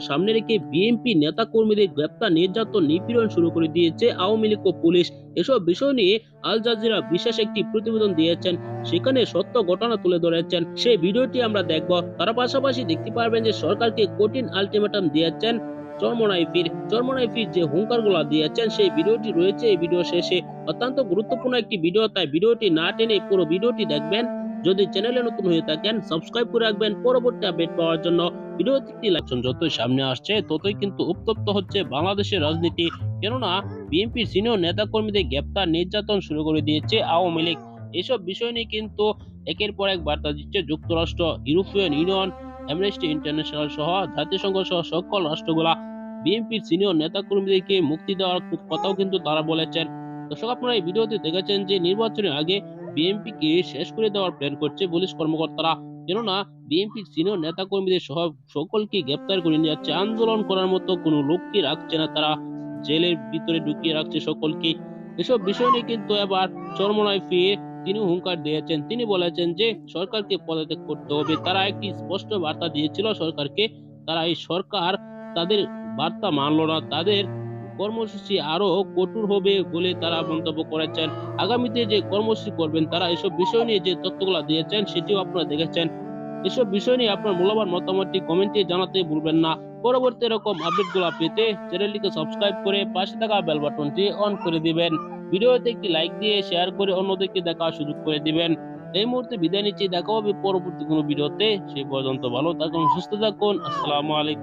সামনে রেখে বিএনপি নেতা কর্মীদের গ্রেপ্তার নির্যাতন নিপীড়ন শুরু করে দিয়েছে আওয়ামী লীগ ও পুলিশ। এসব বিষয় নিয়ে আল জাজিরা বিশেষ একটি প্রতিবেদন দিয়েছেন। সেখানে সত্য ঘটনা তুলে ধরেছেন। সেই ভিডিওটি আমরা দেখব। তার পাশাপাশি দেখতে পারবেন যে সরকারকে কঠিন আলটিমেটাম দিয়েছেন চরমনাইফির। চরমনাইফির যে হুঙ্কারগুলা দিয়েছেন, সেই ভিডিওটি রয়েছে এই ভিডিও শেষে। অত্যন্ত গুরুত্বপূর্ণ একটি ভিডিও, তাই ভিডিওটি না টেনে পুরো ভিডিওটি দেখবেন। যদি চ্যানেলে নতুন হয়ে থাকেন সাবস্ক্রাইব করে রাখবেন। পরবর্তী আপডেট পাওয়ার জন্য একটি ইলেকশন যতই সামনে আসছে, ততই কিন্তু উত্তপ্ত হচ্ছে বাংলাদেশের রাজনীতি। কেননা বিএনপির সিনিয়র নেতাকর্মীদের গ্রেপ্তার, নির্যাতন শুরু করে দিয়েছে আওয়ামী লীগ। এসব বিষয় নিয়ে কিন্তু একের পর এক বার্তা দিচ্ছে যুক্তরাষ্ট্র ইউরোপিয়ান ইউনিয়ন অ্যামনেস্টি ইন্টারন্যাশনাল সহ জাতিসংঘ সহ সকল রাষ্ট্রগুলা। বিএনপির সিনিয়র নেতাকর্মীদেরকে মুক্তি দেওয়ার কথাও কিন্তু তারা বলেছেন। দর্শক, আপনারা এই ভিডিওতে দেখেছেন যে নির্বাচনের আগে বিএনপি কে শেষ করে দেওয়ার প্ল্যান করছে পুলিশ কর্মকর্তারা। কেননা বিএনপির সিনিয়র নেতাকর্মীদের সহ সকলকে গ্রেপ্তার করে নিয়ে যাচ্ছে আন্দোলন করার মতো কোনো লোককে রাখছে না তারা। জেলের ভিতরে ঢুকিয়ে রাখছে সকলকে। এসব বিষয় নিয়ে কিন্তু এবার চরমনায় ফিরে তিনি হুঙ্কার দিয়েছেন। তিনি বলেছেন যে, সরকারকে পদত্যাগ করতে হবে। তারা একটি স্পষ্ট বার্তা দিয়েছিল সরকারকে। তারা এই সরকার তাদের বার্তা মানলো না। তাদের কর্মসূচি আরও কঠোর হবে বলে তারা মন্তব্য করেছেন। আগামীতে যে কর্মসূচি করবেন, তারা এসব বিষয় নিয়ে যে তথ্যগুলো দিয়েছেন, সেটিও আপনারা দেখেছেন। এসব বিষয় নিয়ে আপনার মূল্যবান মতামতটি কমেন্টে জানাতে ভুলবেন না। পরবর্তী এরকম আপডেটগুলো পেতে চ্যানেলটিকে সাবস্ক্রাইব করে পাশে থাকা বেল বাটনটি অন করে দিবেন। ভিডিওতে একটি লাইক দিয়ে শেয়ার করে অন্যদেরকে দেখার সুযোগ করে দিবেন। এই মুহূর্তে বিদায় নিচ্ছি। দেখা হবে পরবর্তী কোনো ভিডিওতে। সেই পর্যন্ত ভালো থাকুন, সুস্থ থাকুন। আসসালামু আলাইকুম।